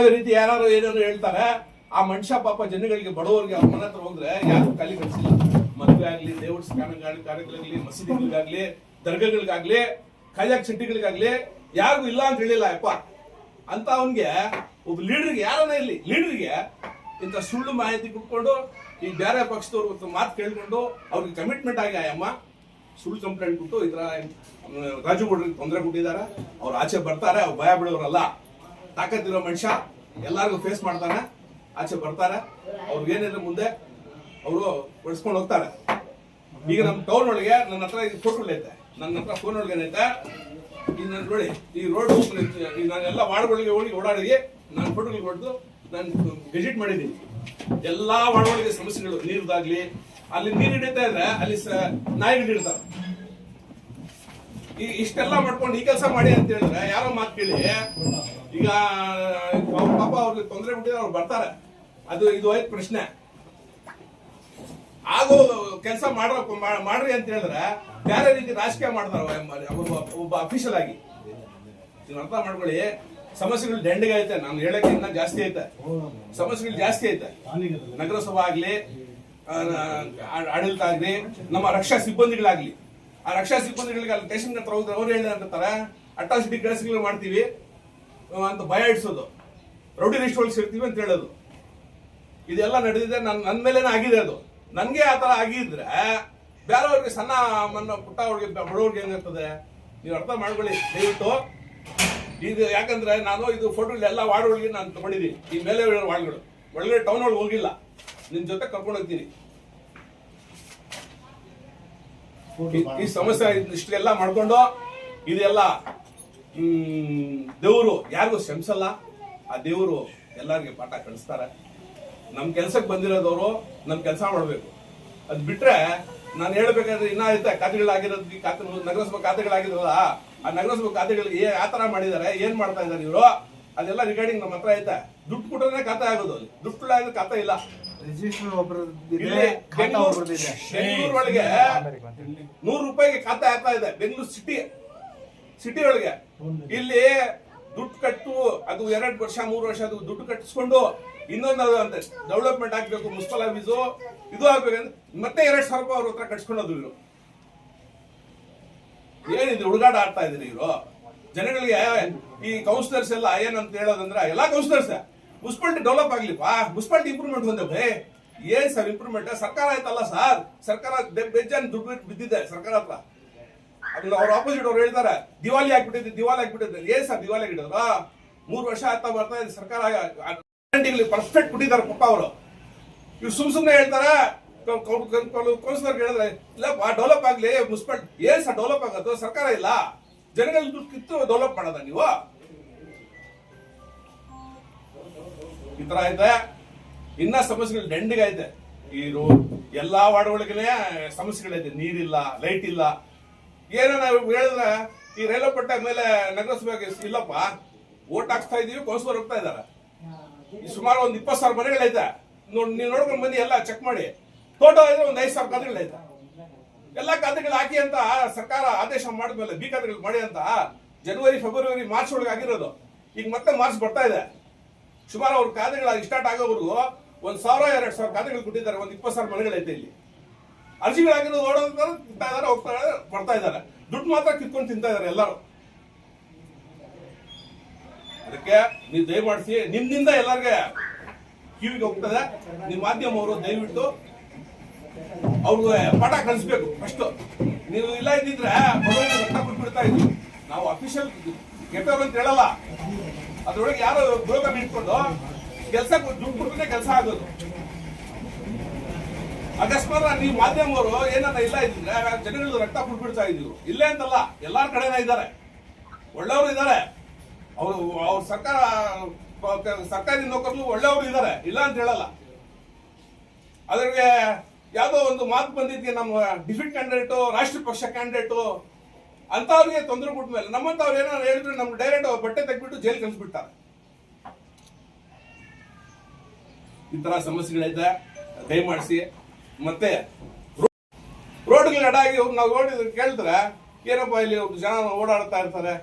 ಯಾವುದೇ ರೀತಿ ಯಾರು ಏನಾದ್ರು ಹೇಳ್ತಾರೆ ಆ ಮನುಷ್ಯ ಪಾಪ ಜನಗಳಿಗೆ ಬಡವರಿಗೆ ಅವ್ರ ಮನ ಹತ್ರ ಹೋದ್ರೆ ಯಾರು ಕಲಿ ಕಳಿಸಿಲ್ಲ ಮದುವೆ ಆಗ್ಲಿ ದೇವ್ರ ಸ್ನಾನ ಮಸೀದಿಗಳಿಗಾಗ್ಲಿ ದರ್ಗಗಳಿಗಾಗ್ಲಿ ಖಾಜಾಕ್ ಚಟ್ಟಿಗಳಿಗಾಗ್ಲಿ ಯಾರಿಗೂ ಇಲ್ಲ ಅಂತ ಹೇಳಿಲ್ಲ ಯಪ್ಪ. ಅಂತ ಅವನ್ಗೆ ಒಬ್ಬ ಲೀಡರ್ಗೆ ಯಾರನ್ನ ಇಲ್ಲಿ ಲೀಡರ್ಗೆ ಇಂಥ ಸುಳ್ಳು ಮಾಹಿತಿ ಕುಟ್ಕೊಂಡು ಈ ಬೇರೆ ಪಕ್ಷದವ್ರ ಮಾತು ಕೇಳ್ಕೊಂಡು ಅವ್ರಿಗೆ ಕಮಿಟ್ಮೆಂಟ್ ಆಗಿ ಆಯಮ್ಮ ಸುಳ್ಳು ಕಂಪ್ಲೇಂಟ್ ಕೊಟ್ಟು ಈ ಮ್, ರಾಜು ಗೌಡ್ರಿಗೆ ತೊಂದರೆ ಕೊಟ್ಟಿದ್ದಾರೆ. ಅವ್ರು ಆಚೆ ಬರ್ತಾರೆ ಅವ್ರು ಭಯ ಬಿಡೋರಲ್ಲ ತಾಕತ್ತಿರೋ ಮನುಷ್ಯ ಎಲ್ಲಾರ್ಗು ಫೇಸ್ ಮಾಡ್ತಾನೆ, ಆಚೆ ಬರ್ತಾರ ಅವ್ರಿಗೆ ಏನಿದ್ರೆ ಮುಂದೆ ಅವರು ಬಳಸ್ಕೊಂಡು ಹೋಗ್ತಾರೆ. ಈಗ ನಮ್ಮ ಟೌನ್ ಒಳಗೆ ನನ್ನ ಹತ್ರ ಫೋಟೋ ಐತೆ. ನನ್ನ ಹತ್ರ ಫೋನ್ ಒಳಗೆ ಏನೈತೆ? ಈಗ ನಾನು ನೋಡಿ, ಈ ರೋಡ್ ಈಗ ನಾನೆಲ್ಲ ವಾರ್ಡ್ಗಳಿಗೆ ಹೋಗಿ ಓಡಾಡಿ ನಾನು ಫೋಟೋಗಳು ಹೊಡೆದು ನಾನು ವಿಸಿಟ್ ಮಾಡಿದ್ದೀನಿ. ಎಲ್ಲಾ ವಾರ್ಡ್ಗಳಿಗೆ ಸಮಸ್ಯೆಗಳು, ನೀರ್ದಾಗ್ಲಿ, ಅಲ್ಲಿ ನೀರು ಹಿಡಿತಾ ಇದ್ರೆ ಅಲ್ಲಿ ನಾಯಿಗಳು ಹಿಡಿತಾರೆ ಈ ಇಷ್ಟೆಲ್ಲ ಮಾಡ್ಕೊಂಡು ಈ ಕೆಲಸ ಮಾಡಿ ಅಂತ ಹೇಳಿದ್ರೆ ಯಾರೋ ಮಾತು ಕೇಳಿ ಈಗ, ಅವ್ರ ಪಾಪ ಅವ್ರಿಗೆ ತೊಂದರೆ ಬಿಟ್ಟಿದ್ರೆ ಅವ್ರು ಬರ್ತಾರೆ. ಅದು, ಇದು ಆಯ್ತು ಪ್ರಶ್ನೆ. ಆಗೋ ಕೆಲಸ ಮಾಡ್ರ ಮಾ- ಮಾಡ್ರಿ ಅಂತ ಹೇಳಿದ್ರೆ ಬೇರೆ ರೀತಿ ರಾಜಕೀಯ ಮಾಡ್ತಾರೆ ಒಬ್ಬ ಅಫಿಷಿಯಲ್ ಆಗಿ. ಅರ್ಥ ಮಾಡ್ಕೊಳ್ಳಿ, ಸಮಸ್ಯೆಗಳು ದಂಡಿಗೆ ಐತೆ. ನಾನು ಇನ್ನ ಜಾಸ್ತಿ ಐತೆ. ಸಮಸ್ಯೆಗಳು ಜಾಸ್ತಿ ಐತೆ. ನಗರಸಭಾ ಆಗ್ಲಿ ಆಡಳಿತ ಆಗ್ಲಿ, ನಮ್ಮ ರಕ್ಷಾ ಸಿಬ್ಬಂದಿಗಳಾಗ್ಲಿ. ಆ ರಕ್ಷಾ ಸಿಬ್ಬಂದಿಗಳಿಗೆ ಅಲ್ಲಿ ಸ್ಟೇಷನ್ ಹತ್ರ ಹೋದ್ರೆ ಅವ್ರು ಹೇಳಿದ್ರೆ ಅಟ್ಟಾಸಿಟಿ ಕೆಲಸಗಳು ಮಾಡ್ತೀವಿ. ಅಂತ ಭಯ ಇಡಿಸೋದು. ರೌಡಿ ಲಿಸ್ಟ್ ಒಳಗೆ ಸೇರ್ತೀವಿ ಅಂತ ಹೇಳೋದು. ಇದೆಲ್ಲ ನಡೆದಿದೆ ನನ್ನ ನನ್ನ ಮೇಲೇನೆ ಆಗಿದೆ ಅದು. ನನಗೆ ಆ ಥರ ಆಗಿದ್ರೆ ಬೇರೆಯವ್ರಿಗೆ ಸಣ್ಣ ಮನ್ನ ಪುಟ್ಟ ಅವ್ರಿಗೆ, ಬಡವ್ರಿಗೆ ಹೆಂಗಾಗ್ತದೆ? ನೀವು ಅರ್ಥ ಮಾಡ್ಕೊಳ್ಳಿ. ದಯವಿಟ್ಟು ಇದು ಯಾಕಂದ್ರೆ ನಾನು ಇದು ಫೋಟೋ ಎಲ್ಲ ವಾರ್ಡ್ ಒಳಗೆ ನಾನು ತಗೊಂಡಿದ್ದೀನಿ. ಈ ಮೇಲೆ ವಾರ್ಡ್ಗಳು ಒಳಗಡೆ ಟೌನ್ ಒಳಗೆ ಹೋಗಿಲ್ಲ. ನಿಮ್ ಜೊತೆ ಕರ್ಕೊಂಡು ಹೋಗ್ತೀನಿ. ಈ- ಸಮಸ್ಯೆ ಇಷ್ಟೆಲ್ಲ ಮಾಡ್ಕೊಂಡು, ಇದೆಲ್ಲ ದೇವರು ಯಾರಿಗೂ ಶ್ರಮಿಸಲ್ಲ ಆ ದೇವರು ಎಲ್ಲರಿಗೆ ಪಾಠ ಕಳಿಸ್ತಾರೆ. ನಮ್ಮ ಕೆಲ್ಸಕ್ಕೆ ಬಂದಿರೋದವರು ನಮ್ಮ ಕೆಲಸ ಮಾಡಬೇಕು. ಅದ್ ಬಿಟ್ರೆ ನಾನು ಹೇಳ್ಬೇಕಾದ್ರೆ ಇನ್ನ ಐತೆ ಖಾತೆಗಳಾಗಿರೋದು ಈ ಖಾತೆ ನಗರಸಭಾ ಖಾತೆಗಳಾಗಿದ್ರಲ್ಲ ಆ ನಗರಸಭಾ ಖಾತೆಗಳಿಗೆ ಏ ಆ ತರ ಮಾಡಿದ್ದಾರೆ ಏನು ಮಾಡ್ತಾ ಇದ್ದಾರೆ ಇವರು? ಅದೆಲ್ಲ ರಿಗಾರ್ಡಿಂಗ್ ನಮ್ಮ ಹತ್ರ ಐತೆ. ದುಡ್ಡು ಕೊಟ್ಟರೆ ಖಾತೆ ಆಗೋದು ಅಲ್ಲಿ. ದುಡ್ಡು ಇಲ್ಲ ಖಾತೆ ಇಲ್ಲ. ಬೆಂಗಳೂರು ಒಳಗೆ ನೂರು ರೂಪಾಯಿಗೆ ಖಾತೆ ಆಗ್ತಾ ಇದೆ ಬೆಂಗಳೂರು ಸಿಟಿ ಸಿಟಿ ಒಳಗೆ. ಇಲ್ಲಿ ದುಡ್ಡು ಕಟ್ಟು, ಅದು ಎರಡು ವರ್ಷ, ಮೂರು ವರ್ಷ ಅದು ದುಡ್ಡು ಕಟ್ಟಿಸ್ಕೊಂಡು ಇನ್ನೊಂದು ಅಂತ ಡೆವಲಪ್ಮೆಂಟ್ ಆಗ್ಬೇಕು ಮುನ್ಸಿಪಲ್ ಆಫೀಸು ಇದು ಆಗ್ಬೇಕಂದ್ರೆ ಮತ್ತೆ ಎರಡ್ ಸಾವಿರ ರೂಪಾಯಿ ಅವ್ರ ಹತ್ರ ಕಟ್ಸ್ಕೊಂಡೋದು ಇವರು. ಏನಿದ್ರು ಹುಡುಗಾಟ ಆಡ್ತಾ ಇದ್ರಿ ಇವರು? ಜನಗಳಿಗೆ ಈ ಕೌನ್ಸಿಲರ್ಸ್ ಎಲ್ಲ ಏನಂತ ಹೇಳೋದಂದ್ರೆ, ಎಲ್ಲಾ ಕೌನ್ಸಿಲರ್ಸ್ ಮುನ್ಸಿಪಾಲಿಟಿ ಡೆವಲಪ್ ಆಗ್ಲಿಪ್ಪ, ಮುನ್ಸಿಪಾಲಿಟಿ ಇಂಪ್ರೂವ್ಮೆಂಟ್ ಬಂದವೆ ಏನ್ ಸರ್ ಇಂಪ್ರೂವ್ಮೆಂಟ್ ಸರ್ಕಾರ ಆಯ್ತಲ್ಲ ಸರ್? ಸರ್ಕಾರ ಬೆಜ್ಜಾನ್ ದುಡ್ಡು ಬಿದ್ದಿದೆ ಸರ್ಕಾರ ಹತ್ರ. ಅದನ್ನ ಅವ್ರ ಆಪೋಸಿಟ್ ಅವ್ರು ಹೇಳ್ತಾರೆ ದಿವಾಲಿ ಆಗ್ಬಿಟ್ಟಿದೆ ದಿವಾಲಿ ಆಗ್ಬಿಟ್ಟಿದೆ. ಏನ್ ಸರ್ ದಿವಾಲಿ ಆಗಿಡೋದ ಮೂರು ವರ್ಷ ಆಗ್ತಾ ಬರ್ತಾ ಇದೆ, ಸರ್ಕಾರ ಪರ್ಫೆಕ್ಟ್ ಕೊಟ್ಟಿದ್ದಾರೆ ಪಪ್ಪ ಅವರು. ಇವ್ರು ಸುಮ್ ಸುಮ್ನೆ ಹೇಳ್ತಾರೆ ಕೌನ್ಸಿಲರ್ ಹೇಳಿದ್ರೆ ಇಲ್ಲಪ್ಪ ಡೆವಲಪ್ ಆಗ್ಲಿ, ಮುನ್ಸಿಪಲ್, ಏನ್ ಸರ್ ಡೆವಲಪ್ ಆಗೋದು? ಸರ್ಕಾರ ಇಲ್ಲ. ಜನಗಳ ದುಡ್ಡು ಕಿತ್ತು ಡೆವಲಪ್ ಮಾಡೋದ ನೀವು? ಈ ತರ ಐತೆ. ಇನ್ನ ಸಮಸ್ಯೆಗಳು ದಂಡಿಗೆ ಐತೆ ಈ ಎಲ್ಲಾ ವಾರ್ಡ್ಗಳಿಗೆನೆ ಸಮಸ್ಯೆಗಳೈತೆ. ನೀರಿಲ್ಲ ಲೈಟ್ ಇಲ್ಲ. ಏನೋ ನಾವು ಹೇಳಿದ್ರೆ ಈ ರೈಲ್ವೆ ಪಟ್ಟ ಮೇಲೆ ನಗರಸಭೆ ಇಲ್ಲಪ್ಪ. ಓಟ್ ಹಾಕ್ಸ್ತಾ ಇದೀವಿ, ಕೌನ್ಸಿಲರ್ ಹೋಗ್ತಾ ಇದಾರೆ ಸುಮಾರು ಒಂದ್ ಇಪ್ಪತ್ತು ಸಾವಿರ ಮನೆಗಳೈತೆ ನೋಡಿ, ನೀವು ನೋಡ್ಕೊಂಡು ಬಂದು ಎಲ್ಲ ಚೆಕ್ ಮಾಡಿ. ಟೋಟಲ್ ಆದ್ರೆ ಒಂದ್ ಐದು ಸಾವಿರ ಖಾತೆಗಳೈತೆ ಎಲ್ಲಾ ಖಾತೆಗಳು ಹಾಕಿ ಅಂತ ಸರ್ಕಾರ ಆದೇಶ ಮಾಡಿದ್ಮೇಲೆ ಬಿ ಖಾತೆಗಳು ಮಾಡಿ ಅಂತ ಜನವರಿ ಫೆಬ್ರವರಿ ಮಾರ್ಚ್ ಒಳಗೆ ಆಗಿರೋದು. ಈಗ ಮತ್ತೆ ಮಾರ್ಚ್ ಬರ್ತಾ ಇದೆ. ಸುಮಾರು ಅವ್ರ ಖಾತೆಗಳು ಸ್ಟಾರ್ಟ್ ಆಗೋವರೆಗೂ ಒಂದ್ ಸಾವಿರ, ಎರಡ್ ಸಾವಿರ ಖಾತೆಗಳು ಕೊಟ್ಟಿದ್ದಾರೆ, ಒಂದ್ ಇಪ್ಪತ್ತು ಸಾವಿರ ಮನೆಗಳೈತೆ ಇಲ್ಲಿ. ಅರ್ಜಿಗಳಾಗಿರೋದು ಓಡೋದ್ರೆ ತಿಂತಾ ಇದಾರೆ ಹೋಗ್ತಾ ಇದಾರೆ, ಬರ್ತಾ ಇದಾರೆ. ದುಡ್ಡು ಮಾತ್ರ ಕಿತ್ಕೊಂಡು ತಿಂತಾ ಇದಾರೆ ಎಲ್ಲರೂ. ಅದಕ್ಕೆ ನೀವು ದಯಮಾಡಿಸಿ, ನಿಮ್ಮಿಂದ ಎಲ್ಲರಿಗೆ ಕಿವಿಗೆ ಹೋಗ್ತದೆ. ನಿಮ್ಮ ಮಾಧ್ಯಮವರು ದಯವಿಟ್ಟು ಅವ್ರಿಗೆ ಪಾಠ ಕಲಿಸ್ಬೇಕು ಫಸ್ಟ್ ನೀವು ಇಲ್ಲ ಇದ್ದಿದ್ರೆ ಬಡವರಿಗೆ ರಕ್ತ ಕೊಟ್ಬಿಡ್ತಾ ಇದ್ವಿ. ನಾವು ಅಫಿಷಿಯಲ್ ಕೆಟ್ಟವ್ರು ಅಂತ ಹೇಳಲ್ಲ. ಅದ್ರೊಳಗೆ ಯಾರು ಬ್ರೋಕರ್ ಇಟ್ಕೊಂಡು ಕೆಲಸ ದುಡ್ಡು ಕೊಟ್ಟರೆ ಕೆಲಸ ಆಗೋದು. ಅಕಸ್ಮಾತ್ ನೀವು ಮಾಧ್ಯಮವರು ಏನನ್ನ ಇಲ್ಲ ಇದ್ರೆ ಜನಗಳು ರಕ್ತ ಕುಟ್ಬಿಡ್ತಾ ಇದ್ರು ಇಲ್ಲೇ ಅಂತಲ್ಲ, ಎಲ್ಲಾರ ಕಡೆನ ಇದ್ದಾರೆ. ಒಳ್ಳೆಯವರು ಇದ್ದಾರೆ. ಅವರು, ಅವ್ರ ಸರ್ಕಾರ, ಸರ್ಕಾರಿ ನೌಕರರು ಒಳ್ಳೆಯವರು ಇದ್ದಾರೆ. ಇಲ್ಲ ಅಂತ ಹೇಳಲ್ಲ. ಅದ್ರಿಗೆ ಯಾವುದೋ ಒಂದು ಮಾತು ಬಂದಿದ್ದೀನಿ ನಮ್ಮ ಡಿಫಿಟ್ ಕ್ಯಾಂಡಿಡೇಟು ರಾಷ್ಟ್ರೀಯ ಪಕ್ಷ ಕ್ಯಾಂಡಿಡೇಟು ಅಂಥವ್ರಿಗೆ ತೊಂದರೆ ಕೊಟ್ಟ ಮೇಲೆ ನಮ್ಮಂತವ್ರು ಏನಾದ್ರು ಹೇಳಿದ್ರೆ ನಮ್ಗೆ ಡೈರೆಕ್ಟ್ ಬಟ್ಟೆ ತೆಗೆದ್ಬಿಟ್ಟು ಜೈಲ್ ಕಳಿಸ್ಬಿಡ್ತಾರೆ. ಈ ತರ ಸಮಸ್ಯೆಗಳೈತೆ. ದಯಮಾಡಿಸಿ ಮತ್ತೆ ರೋಡ್ಗಳು ಅಡ್ಡಾಗಿ ನಾವು ನೋಡಿದ್ರೆ ಕೇಳಿದ್ರೆ ಏನಪ್ಪ ಇಲ್ಲಿ ಜನ ಓಡಾಡ್ತಾ ಇರ್ತಾರೆ,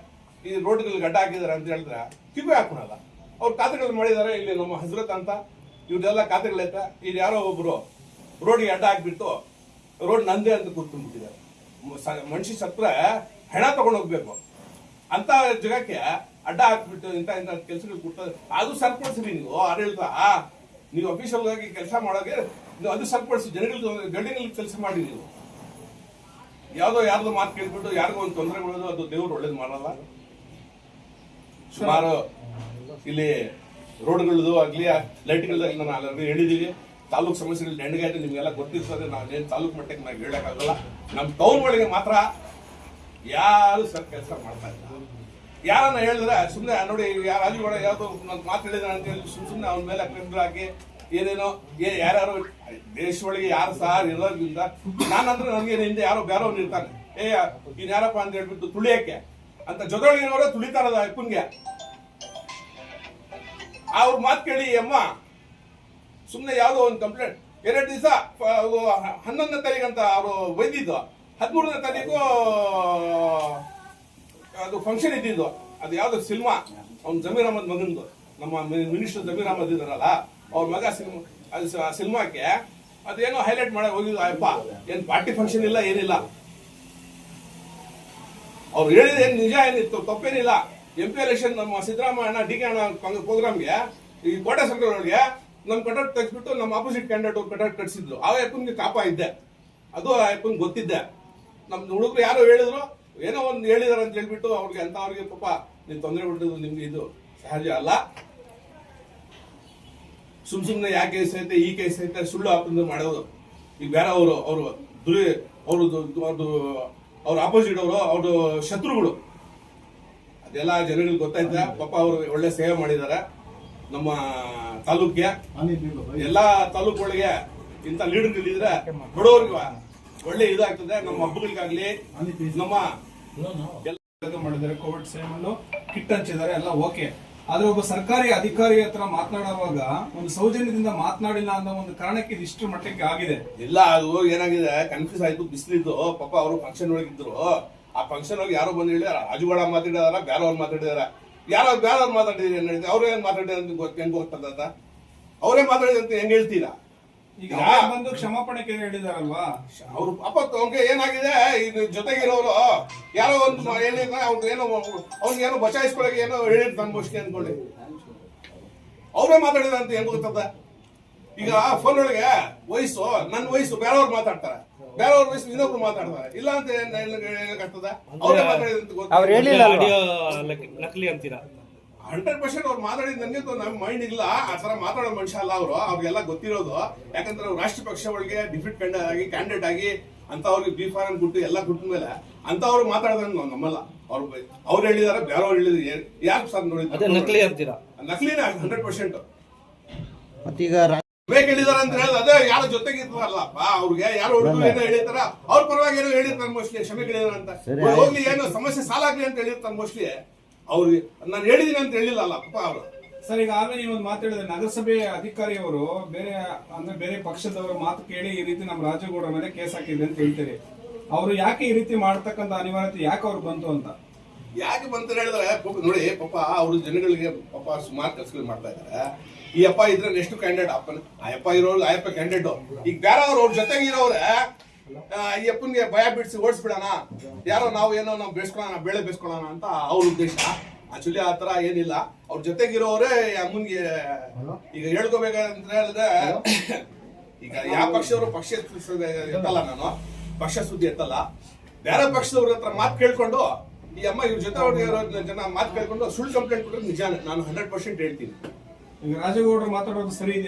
ಈ ರೋಡ್ಗಳು ಗಡ್ಡ ಹಾಕಿದ್ದಾರೆ ಅಂತ ಹೇಳಿದ್ರೆ ಕಿವಿ ಹಾಕೊಳಲ್ಲ. ಅವ್ರು ಖಾತೆಗಳು ಮಾಡಿದ್ದಾರೆ ಇಲ್ಲಿ ನಮ್ಮ ಹಜರತ್ ಅಂತ, ಇವ್ರದೆಲ್ಲ ಖಾತೆಗಳೈತೆ, ಇಲ್ಲಿ ಯಾರೋ ಒಬ್ರು ರೋಡ್ಗೆ ಅಡ್ಡ ಹಾಕ್ಬಿಟ್ಟು ರೋಡ್ ನಂದೇ ಅಂತ ಕೂತ್ಕೊಂಡ್ಬಿಟ್ಟಿದ್ದಾರೆ. ಮನುಷ್ಯ ಸತ್ರ ಹೆಣ ತಗೊಂಡು ಹೋಗ್ಬೇಕು. ಅಂತ ಜಾಗಕ್ಕೆ ಅಡ್ಡ ಹಾಕ್ಬಿಟ್ಟು ಇಂಥ ಇಂಥ ಕೆಲಸಗಳು ಕೊಡ್ತಾರೆ ಅದು ಸರ್ಪಡಿಸ್ರಿ ನೀವು, ಆಡಳಿತ ನೀವು ಅಫಿಷಿಯಲ್ ಆಗಿ ಕೆಲಸ ಮಾಡೋಕೆ ಅದು ಸರಿಪಡಿಸಿ ಜನಗಳಿಗೆ ಗಡಿನಲ್ಲಿ ಕೆಲಸ ಮಾಡಿ ನೀವು. ಯಾವ್ದೋ ಯಾರ್ದೋ ಮಾತು ಕೇಳ್ಬಿಟ್ಟು ಯಾರಿಗೋ ಒಂದು ತೊಂದರೆ ಕೊಡೋದು ಅದು ದೇವ್ರು ಒಳ್ಳೇದು ಮಾಡಲ್ಲ. ಸುಮಾರು ಇಲ್ಲಿ ರೋಡ್ಗಳದು ಆಗ್ಲಿ ಲೈಟ್ಗಳದ್ದು ನಾನು ಆಲ್ರೆಡಿ ಹೇಳಿದೀವಿ. ತಾಲೂಕ್ ಸಮಸ್ಯೆಗಳು ನೆಂಡಗಾಯ್ತು ನಿಮ್ಗೆಲ್ಲ ಗೊತ್ತಿರ್ತದೆ ನಾವೇನು ತಾಲೂಕು ಮಟ್ಟಕ್ಕೆ ನಾವು ಹೇಳಕ್ಕಾಗಲ್ಲ ನಮ್ಮ ಟೌನ್ ಒಳಗೆ ಮಾತ್ರ ಯಾರು ಸರ್ ಕೆಲಸ ಮಾಡ್ತಾ ಇಲ್ಲ. ಯಾರನ್ನ ಹೇಳಿದ್ರೆ ಸುಮ್ಮನೆ ನೋಡಿ, ಯಾರು ಅಲ್ಲಿ ಯಾವ್ದೋ ಮಾತು ಹೇಳಿದ್ರೆ ಅಂತ ಹೇಳಿ ಸುಮ್ ಸುಮ್ಮನೆ ಅವನ ಮೇಲೆ ಅಕ್ರಮ ಹಾಕಿ ಏನೇನೋ, ಏ, ಯಾರ್ಯಾರು ದೇಶ ಒಳಗೆ ಯಾರು ಸಾರ್ ಇರೋದ್ರಿಂದ ನಾನಂದ್ರೆ ನನಗೆ ಹಿಂದೆ ಯಾರೋ ಬೇರೆಯವ್ರು ಇರ್ತಾನೆ ಏ, ಇನ್ ಯಾರಪ್ಪ ಅಂತ ಹೇಳ್ಬಿಟ್ಟು ತುಳಿಯಕ್ಕೆ. ಅಂತ ಜೊತೆಯೊಳಗಿನವರೇ ತುಳಿತಾರದ ಅಪ್ಪನ್ಗೆ ಅವ್ರ ಮಾತು ಕೇಳಿ, ಅಮ್ಮ ಸುಮ್ಮನೆ ಯಾವುದೋ ಒಂದು ಕಂಪ್ಲೇಂಟ್ ಎರಡು ದಿವಸ ಹನ್ನೊಂದನೇ ತಾರೀಕಂತ ಅವರು ಒಯ್ದಿದ್ದು ಹದಿಮೂರನೇ ತಾರೀಕು, ಅದು ಫಂಕ್ಷನ್ ಇದ್ದಿದ್ದು. ಅದು ಯಾವ್ದು ಸಿನಿಮಾ. ಅವ್ನು ಜಮೀರ್ ಅಹಮದ್ ಮಗಂದು ನಮ್ಮ ಮಿನಿಸ್ಟರ್ ಜಮೀರ್ ಅಹಮದ್ ಇದಾರಲ್ಲ ಅವ್ರ ಮಗ ಸಿನಿಮಾ, ಅದು ಸಿನಿಮಾಕ್ಕೆ ಅದೇನೋ ಹೈಲೈಟ್ ಮಾಡಕ್ ಹೋಗಿದ್ದು ಅಪ್ಪ ಏನ್ ಪಾರ್ಟಿ ಫಂಕ್ಷನ್ ಇಲ್ಲ, ಏನಿಲ್ಲ. ಅವ್ರು ಹೇಳಿದ ಏನ್ ನಿಜ ಏನಿತ್ತು, ತಪ್ಪೇನಿಲ್ಲ. ಎಂ ಪಿ ಎಲೆಕ್ಷನ್ ನಮ್ಮ ಸಿದ್ದರಾಮಯ್ಯ, ಡಿ ಕೆ ಅಣ್ಣ ಪ್ರೋಗ್ರಾಮ್ಗೆ, ಈ ಕೋಟೆ ಸರ್ಕಲ್ ಒಳಗೆ ನಮ್ ಕಟೌಟ್ ತೆಗ್ಸ್ಬಿಟ್ಟು ನಮ್ಮ ಆಪೋಸಿಟ್ ಕ್ಯಾಂಡಿಡೇಟ್ ಅವ್ರು ಕಟೌಟ್ ಕಟ್ಸಿದ್ರು ಆ ಅಪ್ಪನ್ಗೆ ಕಾಪ ಇದ್ದೆ. ಅದು ಆ ಅಪ್ಪನ್ ಗೊತ್ತಿದ್ದೆ. ನಮ್ಮ ಹುಡುಗರು ಯಾರೋ ಹೇಳಿದ್ರು, ಏನೋ ಒಂದು ಹೇಳಿದಾರೆ ಅಂತ ಹೇಳ್ಬಿಟ್ಟು ಅವ್ರಿಗೆ ಅಂತ ಅವ್ರಿಗೆ ಪಾಪ ನೀನ್ ತೊಂದರೆ ಕೊಟ್ಟಿದ್ದು ನಿಮ್ಗೆ ಇದು ಸಹಜ ಅಲ್ಲ. ಸುಮ್ ಸುಮ್ನೆ ಯಾಕೆ ಕೇಸ್ ಐತೆ, ಈ ಕೇಸ್ ಐತೆ, ಸುಳ್ಳು ಆಪಂದ್ರೆ ಮಾಡೋದು. ಈಗ ಬೇರೆ ಅವರು ಅವರು ದುರಿ, ಅವರು ಅವ್ರದ್ದು ಅವ್ರ ಆಪೋಸಿಟ್ ಅವರು, ಅವ್ರ ಶತ್ರುಗಳು. ಅದೆಲ್ಲ ಜನಗಳಿಗೆ ಗೊತ್ತಾಯ್ತ? ಪಾಪ ಅವರು ಒಳ್ಳೆ ಸೇವೆ ಮಾಡಿದ್ದಾರೆ ನಮ್ಮ ತಾಲೂಕ್ಗೆ ಎಲ್ಲಾ ತಾಲೂಕುಗಳಿಗೆ ಇಂಥ ಲೀಡರ್ ಇದ್ರೆ ಬಡವ್ರಿಗೆ ಒಳ್ಳೆ ಇದಾಗ್ತದೆ. ನಮ್ಮ ಹಬ್ಬಗಳಿಗಾಗ್ಲಿ, ನಮ್ಮ ಎಲ್ಲ ಮಾಡಿದ್ದಾರೆ. ಕೋವಿಡ್ ಸೇಮನ್ನು ಕಿಟ್ ಹಂಚಿದ್ದಾರೆ. ಎಲ್ಲ ಓಕೆ ಆದ್ರೆ ಒಬ್ಬ ಸರ್ಕಾರಿ ಅಧಿಕಾರಿ ಹತ್ರ ಮಾತನಾಡುವಾಗ ಒಂದು ಸೌಜನ್ಯದಿಂದ ಮಾತನಾಡಿಲ್ಲ ಅನ್ನೋ ಒಂದು ಕಾರಣಕ್ಕೆ ಇದು ಇಷ್ಟು ಮಟ್ಟಕ್ಕೆ ಆಗಿದೆ. ಇಲ್ಲ, ಅದು ಏನಾಗಿದೆ? ಕನ್ಫ್ಯೂಸ್ ಆಯ್ತು ಬಿಸಿಲಿದ್ದು ಪಾಪ ಅವರು ಫಂಕ್ಷನ್ ಒಳಗಿದ್ರು ಆ ಫಂಕ್ಷನ್ ಒಳಗೆ ಯಾರೋ ಬಂದು ಹೇಳಿದಾರ, ರಾಜುಗೌಡ ಮಾತಾಡಿದಾರ ಬೇರೆಯವ್ರು ಮಾತಾಡಿದಾರ? ಯಾರೋ ಬೇರೆಯವ್ರು ಮಾತಾಡಿದ್ರೆ ಏನ್ ಹೇಳಿದ್ರೆ ಅವ್ರು ಏನ್ ಮಾತಾಡಿದಾರೆ ಅಂತ ಹೆಂಗ್ ಗೊತ್ತದ ಅವರೇ ಮಾತಾಡಿದ್ರೆ ಅಂತ ಹೆಂಗ್ ಹೇಳ್ತೀರಾ? ಈಗ ಅವ್ರೇ ಬಂದು ಕ್ಷಮಾಪಣೆ ಕೇಳಿ ಹೇಳಿದಾರಲ್ವಾ ಅವ್ರು ಪಾಪ ಅವ್ನಿಗೆ ಏನಾಗಿದೆ ಇದು ಜೊತೆಗಿರೋರು ಯಾರೋ ಒಂದು ಏನಿಲ್ಲ ಅವ್ನು ಏನೋ ಅವ್ನಿಗೆ ಏನೋ ಬಚಾಯಿಸ್ಕೊಳಕ್ಕೆ ಏನೋ ಹೇಳಿರ್ತಾನೆ ಮೋಸ್ಟ್ಲಿ ಅನ್ಕೊಳ್ಳಿ ಅವರೇ ಮಾತಾಡಿದ ಅಂತ ಹೆಂಗ್ ಗೊತ್ತದ ಈಗ ಫೋನ್ ಒಳಗೆ ವಯಸ್ಸು ನನ್ನ ವಯಸ್ಸು ಬೇರೆಯವ್ರು ಮಾತಾಡ್ತಾರೆ ಬೇರೆಯವ್ರ ವಯಸ್ಸು ಇನ್ನೊಬ್ರು ಮಾತಾಡ್ತಾರೆ ಇಲ್ಲ ಅಂತ ಏನ್ ಹೇಳಕ್ಕಾಗ್ತದ ಅವ್ರೇ ಮಾತಾಡಿದ ಅಂತ ಅವ್ರು ಹೇಳಿಲ್ಲ ಅಲ್ವಾ? ಆಡಿಯೋ ನಕಲಿ ಅಂತೀರಾ ಹಂಡ್ರೆಡ್ ಪರ್ಸೆಂಟ್ ಅವ್ರು ಮಾತಾಡಿದ ನನಗೆ ನಮ್ಮ ಮೈಂಡ್ ಇಲ್ಲ. ಆ ತರ ಮಾತಾಡೋ ಮನುಷ್ಯ ಅಲ್ಲ ಅವರು. ಅವ್ರಿಗೆಲ್ಲ ಗೊತ್ತಿರೋದು. ಯಾಕಂದ್ರೆ ಅವ್ರು ರಾಷ್ಟ್ರ ಪಕ್ಷ ಒಳಗೆ ಡಿಫಿಟ್ ಕಂಡ ಆಗಿ ಕ್ಯಾಂಡಿಡೇಟ್ ಆಗಿ ಅಂತ ಅವ್ರಿಗೆ ಬಿ ಫಾರಂ ಕೊಟ್ಟು ಎಲ್ಲ ಕೊಟ್ಟ ಮೇಲೆ ಅಂತ ಅವ್ರು ಮಾತಾಡೋದನ್ನ ನಾವು ನಮ್ಮಲ್ಲ. ಅವ್ರು ಅವ್ರು ಹೇಳಿದಾರೆ ಬೇರೆಯವ್ರು ಹೇಳಿದ್ರು. ಯಾಕೆ ಸರ್ ನೋಡಿ ಅದೇ ನಕಲಿ ಅಂತೀರಾ? ನಕಲಿನ ಹಂಡ್ರೆಡ್ ಪರ್ಸೆಂಟ್. ಮತ್ತೀಗ ಹೇಳಿದಾರೆ ಅಂತ ಹೇಳಿದ್ರೆ ಅದೇ ಯಾರ ಜೊತೆಗೆ ಇದ್ವಲ್ಲಪ್ಪ ಅವ್ರಿಗೆ ಯಾರು ಹುಡುಗರು ಏನೋ ಹೇಳಿರ್ತಾರ ಅವ್ರ ಪರವಾಗಿ ಏನೋ ಹೇಳಿರ್ತಾರೆ ಮೋಸ್ಟ್ಲಿ ಕ್ಷಮೆ ಕೇಳಿದಾರೆ ಅಂತ. ಹೋಗ್ಲಿ ಏನೋ ಸಮಸ್ಯೆ ಸಾಲಾಗ್ಲಿ ಅಂತ ಹೇಳಿರ್ತಾರೆ ಮೋಸ್ಟ್ಲಿ. ಅವ್ರಿಗೆ ನಾನು ಹೇಳಿದೀನಿ ಅಂತ ಹೇಳಿಲ್ಲ ಅಲ್ಲ ಪಾಪ ಅವರು. ಸರ್ ಈಗ ಆಮೇಲೆ ನೀವು ಒಂದು ಮಾತಾಡಿದ್ರೆ ನಗರಸಭೆ ಅಧಿಕಾರಿಯವರು ಬೇರೆ ಅಂದ್ರೆ ಬೇರೆ ಪಕ್ಷದವರ ಮಾತು ಕೇಳಿ ಈ ರೀತಿ ನಮ್ಮ ರಾಜಗೌಡ ಮೇಲೆ ಕೇಸ್ ಹಾಕಿದೆ ಅಂತ ಹೇಳ್ತೀರಿ. ಅವರು ಯಾಕೆ ಈ ರೀತಿ ಮಾಡ್ತಕ್ಕಂಥ ಅನಿವಾರ್ಯತೆ ಯಾಕೆ ಅವ್ರು ಬಂತು ಅಂತ? ಯಾಕೆ ಬಂತ ಹೇಳಿದ್ರೆ ಪಾಪ ನೋಡಿ ಪಾಪ ಅವರು ಜನಗಳಿಗೆ ಪಾಪ ಸುಮಾರು ಕೆಲಸಗಳು ಮಾಡ್ತಾ ಇದಾರೆ. ಈ ಅಪ್ಪ ಇದ್ರೆ ನೆಕ್ಸ್ಟ್ ಕ್ಯಾಂಡಿಡೇಟ್ ಅಪ್ಪನ ಆ ಅಪ್ಪ ಇರೋರು ಆ ಅಪ್ಪ ಕ್ಯಾಂಡಿಡೇಟ್ ಈಗ ಬೇರೆ ಅವ್ರು ಅವ್ರ ಅಪ್ಪನ್ಗೆ ಭಯ ಬಿಡಿಸಿ ಓಡಿಸ್ಬಿಡೋಣ. ಯಾರೋ ನಾವು ಏನೋ ನಾವು ಬೇಸ್ಕೊಳ್ಳೋಣ ಬೆಳೆ ಬೇಸ್ಕೊಳ್ಳೋಣ ಅಂತ ಅವ್ರ ಉದ್ದೇಶ. ಆಕ್ಚುಲಿ ಆ ತರ ಏನಿಲ್ಲ. ಅವ್ರ ಜೊತೆಗಿರೋರೇ ಅಮ್ಮನ್ಗೆ ಈಗ ಹೇಳ್ಕೋಬೇಕಂತ ಹೇಳಿದ್ರೆ ಈಗ ಯಾವ ಪಕ್ಷದವರು ಪಕ್ಷ ಎತ್ತಲ್ಲ ನಾನು. ಪಕ್ಷ ಸುದ್ದಿ ಎತ್ತಲ್ಲ. ಬೇರೆ ಪಕ್ಷದವ್ರ ಹತ್ರ ಮಾತು ಕೇಳ್ಕೊಂಡು ಈ ಅಮ್ಮ ಇವ್ರ ಜೊತೆ ಜನ ಮಾತು ಕೇಳ್ಕೊಂಡು ಸುಳ್ಳು ಕಂಪ್ಲೇಂಟ್ ಕೊಟ್ಟರೆ ನಿಜ ನಾನು ಹಂಡ್ರೆಡ್ ಪರ್ಸೆಂಟ್ ಹೇಳ್ತೀನಿ. ರಾಜೇಗೌಡರು ರಾಜಗೌಡರು ಮಾತಾಡೋದು ಸರಿ ಇದೆ.